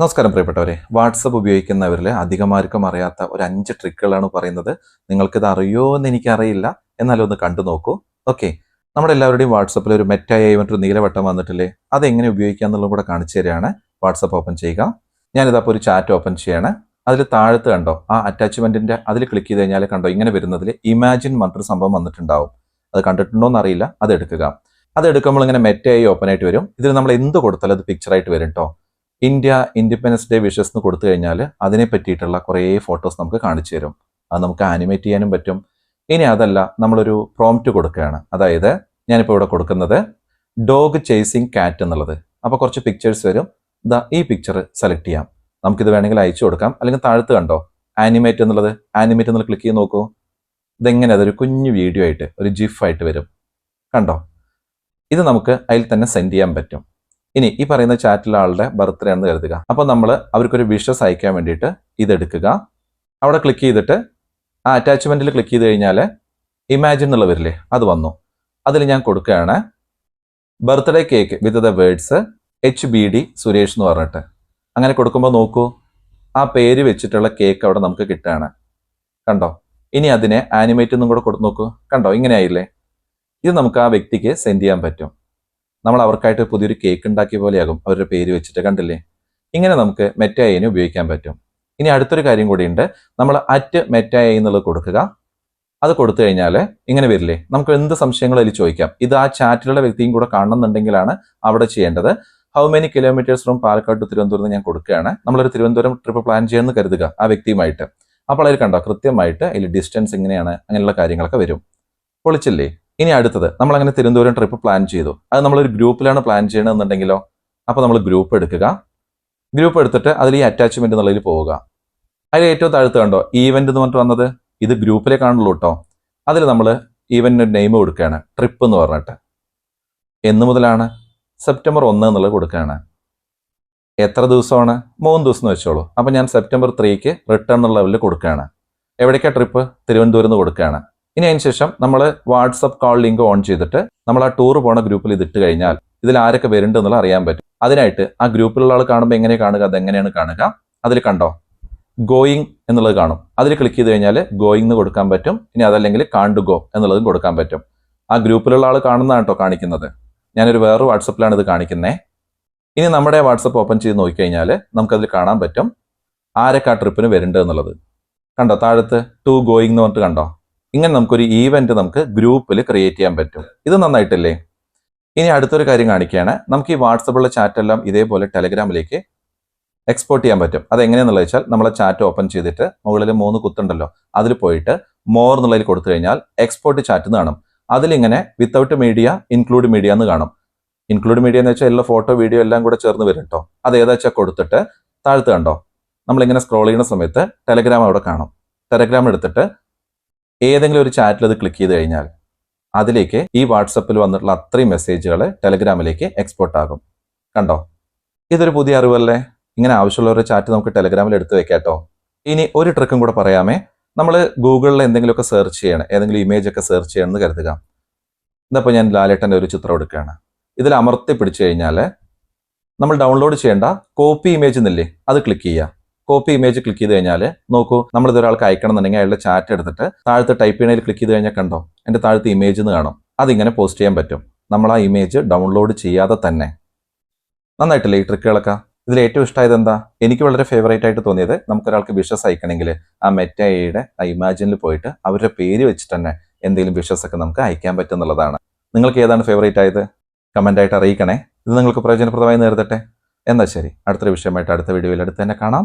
നമസ്കാരം പ്രിയപ്പെട്ടവരെ. വാട്സപ്പ് ഉപയോഗിക്കുന്നവരിൽ അധികമാർക്കും അറിയാത്ത ഒരു അഞ്ച് ട്രിക്കുകളാണ് പറയുന്നത്. നിങ്ങൾക്കിത് അറിയോ എന്ന് എനിക്കറിയില്ല. എന്നാലും ഒന്ന് കണ്ടു നോക്കൂ. ഓക്കെ. നമ്മുടെ എല്ലാവരുടെയും വാട്സപ്പിൽ ഒരു മെറ്റായി ഒരു നീലവട്ടം വന്നിട്ടില്ലേ? അത് എങ്ങനെ ഉപയോഗിക്കുക എന്നുള്ളത് കൂടെ കാണിച്ചു തരികയാണ്. വാട്സപ്പ് ഓപ്പൺ ചെയ്യുക. ഞാനിതപ്പോൾ ഒരു ചാറ്റ് ഓപ്പൺ ചെയ്യാണ്. അതിൽ താഴത്ത് കണ്ടോ? ആ അറ്റാച്ച്മെന്റിന്റെ അതിൽ ക്ലിക്ക് ചെയ്ത് കഴിഞ്ഞാൽ കണ്ടോ? ഇങ്ങനെ വരുന്നതിൽ ഇമാജിൻ മറ്റൊരു സംഭവം വന്നിട്ടുണ്ടാവും. അത് കണ്ടിട്ടുണ്ടോ എന്നറിയില്ല. അത് എടുക്കുക. അത് എടുക്കുമ്പോൾ ഇങ്ങനെ മെറ്റായി ഓപ്പൺ ആയിട്ട് വരും. ഇതിൽ നമ്മൾ എന്ത് കൊടുത്താലും അത് പിക്ചറായിട്ട് വരും കേട്ടോ ഇന്ത്യ ഇൻഡിപെൻഡൻസ് ഡേ വിഷസ് എന്ന് കൊടുത്തു കഴിഞ്ഞാൽ അതിനെ പറ്റിയിട്ടുള്ള കുറേ ഫോട്ടോസ് നമുക്ക് കാണിച്ചു തരും. അത് നമുക്ക് ആനിമേറ്റ് ചെയ്യാനും പറ്റും. ഇനി അതല്ല നമ്മളൊരു പ്രോംപ്റ്റ് കൊടുക്കുകയാണ്. അതായത് ഞാനിപ്പോൾ ഇവിടെ കൊടുക്കുന്നത് ഡോഗ് ചേസിങ് കാറ്റ് എന്നുള്ളത്. അപ്പോൾ കുറച്ച് പിക്ചേഴ്സ് വരും. ദാ ഈ പിക്ചർ സെലക്ട് ചെയ്യാം. നമുക്കിത് വേണമെങ്കിൽ അയച്ചു കൊടുക്കാം. അല്ലെങ്കിൽ താഴത്ത് കണ്ടോ? ആനിമേറ്റ് എന്നുള്ളത്. ആനിമേറ്റ് എന്നുള്ള ക്ലിക്ക് ചെയ്ത് നോക്കൂ. ഇതെങ്ങനെ? അതൊരു കുഞ്ഞു വീഡിയോ ആയിട്ട് ഒരു ജിഫ് ആയിട്ട് വരും. കണ്ടോ? ഇത് നമുക്ക് അതിൽ തന്നെ സെൻഡ് ചെയ്യാൻ പറ്റും. ഇനി ഈ പറയുന്ന ചാറ്റിലെ ആളുടെ ബർത്ത്ഡേ ആണെന്ന് കരുതുക. അപ്പോൾ നമ്മൾ അവർക്കൊരു വിഷസ് അയക്കാൻ വേണ്ടിയിട്ട് ഇതെടുക്കുക. അവിടെ ക്ലിക്ക് ചെയ്തിട്ട് ആ അറ്റാച്ച്മെന്റിൽ ക്ലിക്ക് ചെയ്ത് കഴിഞ്ഞാൽ ഇമാജിൻ എന്നുള്ള വരില്ലേ അത് വന്നു. അതിൽ ഞാൻ കൊടുക്കുകയാണ് birthday cake with the words H B D Suresh എന്ന് പറഞ്ഞിട്ട്. അങ്ങനെ കൊടുക്കുമ്പോൾ നോക്കൂ ആ പേര് വെച്ചിട്ടുള്ള കേക്ക് അവിടെ നമുക്ക് കിട്ടുകയാണ്. കണ്ടോ? ഇനി അതിനെ ആനിമേറ്റ് ഒന്നും കൂടെ കൊടുത്ത് നോക്കൂ. കണ്ടോ? ഇങ്ങനെ ആയില്ലേ? ഇത് നമുക്ക് ആ വ്യക്തിക്ക് സെൻഡ് ചെയ്യാൻ പറ്റും. നമ്മൾ അവർക്കായിട്ട് പുതിയൊരു കേക്ക് ഉണ്ടാക്കിയ പോലെയാകും അവരുടെ പേര് വെച്ചിട്ട് കണ്ടില്ലേ? ഇങ്ങനെ നമുക്ക് മെറ്റായിനെ ഉപയോഗിക്കാൻ പറ്റും. ഇനി അടുത്തൊരു കാര്യം കൂടിയുണ്ട്. നമ്മൾ അറ്റ് മെറ്റായ എന്നുള്ളത് കൊടുക്കുക. അത് കൊടുത്തു കഴിഞ്ഞാൽ ഇങ്ങനെ വരില്ലേ? നമുക്ക് എന്ത് സംശയങ്ങൾ അതിൽ ചോദിക്കാം. ഇത് ആ ചാറ്റിലുള്ള വ്യക്തിയും കൂടെ കാണണമെന്നുണ്ടെങ്കിലാണ് അവിടെ ചെയ്യേണ്ടത്. How many kilometres from Palakkad to Thiruvananthapuram ഞാൻ കൊടുക്കുകയാണ്. നമ്മളൊരു തിരുവനന്തപുരം ട്രിപ്പ് പ്ലാൻ ചെയ്യുമെന്ന് കരുതുക ആ വ്യക്തിയുമായിട്ട്. അപ്പോൾ അതിൽ കണ്ടോ കൃത്യമായിട്ട് അതിൽ ഡിസ്റ്റൻസ് എങ്ങനെയാണ് അങ്ങനെയുള്ള കാര്യങ്ങളൊക്കെ വരും. പൊളിച്ചില്ലേ? ഇനി അടുത്തത് നമ്മൾ അങ്ങനെ തിരുവനന്തപുരം ട്രിപ്പ് പ്ലാൻ ചെയ്തു. അത് നമ്മളൊരു ഗ്രൂപ്പിലാണ് പ്ലാൻ ചെയ്യണമെന്നുണ്ടെങ്കിലോ അപ്പോൾ നമ്മൾ ഗ്രൂപ്പ് എടുക്കുക. ഗ്രൂപ്പ് എടുത്തിട്ട് അതിൽ ഈ അറ്റാച്ച്മെന്റ് എന്നുള്ളതിൽ പോവുക. അതിൽ ഏറ്റവും താഴത്ത് കണ്ടോ ഈവന്റ് എന്ന് പറഞ്ഞിട്ട് വന്നത്? ഇത് ഗ്രൂപ്പിലേക്കാണുള്ളൂ കേട്ടോ അതിൽ നമ്മൾ ഈവന്റിന് നെയിം കൊടുക്കുകയാണ്. ട്രിപ്പ് എന്ന് പറഞ്ഞിട്ട്. എന്ന് മുതലാണ്. സെപ്റ്റംബർ ഒന്ന് എന്നുള്ളത് കൊടുക്കുകയാണ്. എത്ര ദിവസമാണ്? മൂന്ന് ദിവസം എന്ന് വെച്ചോളൂ. അപ്പം ഞാൻ സെപ്റ്റംബർ ത്രീക്ക് റിട്ടേൺ എന്നുള്ള ലെവലിൽ കൊടുക്കുകയാണ്. എവിടേക്കാണ് ട്രിപ്പ് തിരുവനന്തപുരം നിന്ന് കൊടുക്കുകയാണ്. ഇനി അതിന് ശേഷം നമ്മൾ വാട്സപ്പ് കോൾ ലിങ്ക് ഓൺ ചെയ്തിട്ട് നമ്മൾ ആ ടൂർ പോണ ഗ്രൂപ്പിൽ ഇതിട്ട് കഴിഞ്ഞാൽ ഇതിൽ ആരൊക്കെ വരുന്നുണ്ട് എന്നുള്ളത് അറിയാൻ പറ്റും. അതിനായിട്ട് ആ ഗ്രൂപ്പിലുള്ള ആൾ കാണുമ്പോൾ എങ്ങനെ കാണുക അതെങ്ങനെയാണ് കാണുക അതിൽ കണ്ടോ? ഗോയിങ് എന്നുള്ളത് കാണും. അതിൽ ക്ലിക്ക് ചെയ്ത് കഴിഞ്ഞാൽ ഗോയിങ് എന്ന് കൊടുക്കാൻ പറ്റും. ഇനി അതല്ലെങ്കിൽ കാണ്ടു ഗോ എന്നുള്ളതും കൊടുക്കാൻ പറ്റും. ആ ഗ്രൂപ്പിലുള്ള ആൾ കാണുന്നതാണ് കേട്ടോ കാണിക്കുന്നത്. ഞാനൊരു വേറെ വാട്സപ്പിലാണ് ഇത് കാണിക്കുന്നത് ഇനി നമ്മുടെ വാട്സപ്പ് ഓപ്പൺ ചെയ്ത് നോക്കിക്കഴിഞ്ഞാൽ നമുക്കതിൽ കാണാൻ പറ്റും. ആരൊക്കെ ആ ട്രിപ്പിന് വരുന്നുണ്ട് എന്നുള്ളത്. കണ്ടോ? താഴത്ത് ടു ഗോയിങ് എന്ന് പറഞ്ഞിട്ട് കണ്ടോ? ഇങ്ങനെ നമുക്കൊരു ഈവെന്റ് നമുക്ക് ഗ്രൂപ്പിൽ ക്രിയേറ്റ് ചെയ്യാൻ പറ്റും. ഇത് നന്നായിട്ടില്ലേ? ഇനി അടുത്തൊരു കാര്യം കാണിക്കുകയാണ്. നമുക്ക് ഈ വാട്സപ്പിലുള്ള ചാറ്റ് എല്ലാം ഇതേപോലെ ടെലഗ്രാമിലേക്ക് എക്സ്പോർട്ട് ചെയ്യാൻ പറ്റും. അത് എങ്ങനെയാണെന്നുള്ളത് വെച്ചാൽ നമ്മളെ ചാറ്റ് ഓപ്പൺ ചെയ്തിട്ട് മുകളിൽ മൂന്ന് കുത്തുണ്ടല്ലോ അതിൽ പോയിട്ട് മോർ എന്നുള്ളതിൽ കൊടുത്തു കഴിഞ്ഞാൽ എക്സ്പോർട്ട് ചാറ്റ് കാണും. അതിലിങ്ങനെ വിത്തൗട്ട് മീഡിയ ഇൻക്ലൂഡ് മീഡിയ എന്ന് കാണും. ഇൻക്ലൂഡ് മീഡിയ എന്ന് വെച്ചാൽ എല്ലാ ഫോട്ടോ വീഡിയോ എല്ലാം കൂടെ ചേർന്ന് വരും കേട്ടോ അത് ഏതാ വെച്ചാൽ കൊടുത്തിട്ട് താഴ്ത്ത് കണ്ടോ? നമ്മളിങ്ങനെ സ്ക്രോൾ ചെയ്യുന്ന സമയത്ത് ടെലഗ്രാം അവിടെ കാണും. ടെലഗ്രാം എടുത്തിട്ട് ഏതെങ്കിലും ഒരു ചാറ്റിൽ അത് ക്ലിക്ക് ചെയ്ത് കഴിഞ്ഞാൽ അതിലേക്ക് ഈ വാട്സപ്പിൽ വന്നിട്ടുള്ള അത്രയും മെസ്സേജുകൾ ടെലഗ്രാമിലേക്ക് എക്സ്പോർട്ട് ആകും. കണ്ടോ? ഇതൊരു പുതിയ അറിവല്ലേ? ഇങ്ങനെ ആവശ്യമുള്ള ആവശ്യമുള്ളവരുടെ ചാറ്റ് നമുക്ക് ടെലഗ്രാമിൽ എടുത്തു വെക്കാട്ടോ ഇനി ഒരു ട്രിക്കും കൂടെ പറയാമേ. നമ്മൾ ഗൂഗിളിൽ എന്തെങ്കിലുമൊക്കെ സെർച്ച് ചെയ്യണം. ഏതെങ്കിലും ഇമേജ് ഒക്കെ സെർച്ച് ചെയ്യണം എന്ന് കരുതുക. ഇതപ്പോൾ ഞാൻ ലാലേട്ടന്റെ ഒരു ചിത്രം എടുക്കുകയാണ്. ഇതിൽ അമർത്തി പിടിച്ചു കഴിഞ്ഞാൽ നമ്മൾ ഡൗൺലോഡ് ചെയ്യേണ്ട കോപ്പി ഇമേജ് എന്നില്ലേ അത് ക്ലിക്ക് ചെയ്യുക. കോപ്പി ഇമേജ് ക്ലിക്ക് ചെയ്ത് കഴിഞ്ഞാൽ നോക്കൂ നമ്മൾ ഇതൊരാൾക്ക് അയക്കണം എന്നുണ്ടെങ്കിൽ അയാളുടെ ചാറ്റ് എടുത്തിട്ട് താഴത്തെ ടൈപ്പ് ചെയ്യണതിൽ ക്ലിക്ക് ചെയ്ത് കഴിഞ്ഞാൽ കണ്ടോ എന്റെ താഴത്തെ ഇമേജ് എന്ന് കാണും. അതിങ്ങനെ പോസ്റ്റ് ചെയ്യാൻ പറ്റും. നമ്മൾ ആ ഇമേജ് ഡൗൺലോഡ് ചെയ്യാതെ തന്നെ. നന്നായിട്ടില്ലേ ഈ ട്രിക്കുകളൊക്കെ ഇതിൽ ഏറ്റവും ഇഷ്ടമായത് എന്താ? എനിക്ക് വളരെ ഫേവറേറ്റ് ആയിട്ട് തോന്നിയത് നമുക്കൊരാൾക്ക് വിഷസ് അയക്കണമെങ്കിൽ ആ മെറ്റയുടെ ആ ഇമാജിനിൽ പോയിട്ട് അവരുടെ പേര് വെച്ചിട്ട് തന്നെ എന്തെങ്കിലും വിഷസ് ഒക്കെ നമുക്ക് അയക്കാൻ പറ്റും എന്നുള്ളതാണ്. നിങ്ങൾക്ക് ഏതാണ് ഫേവറേറ്റ് ആയത്? കമന്റ് ആയിട്ട് അറിയിക്കണേ. ഇത് നിങ്ങൾക്ക് പ്രയോജനപ്രദമായി നേരിടട്ടെ. എന്നാൽ ശരി. അടുത്തൊരു വിഷയമായിട്ട് അടുത്ത വീഡിയോയിൽ അടുത്ത് തന്നെ കാണാം.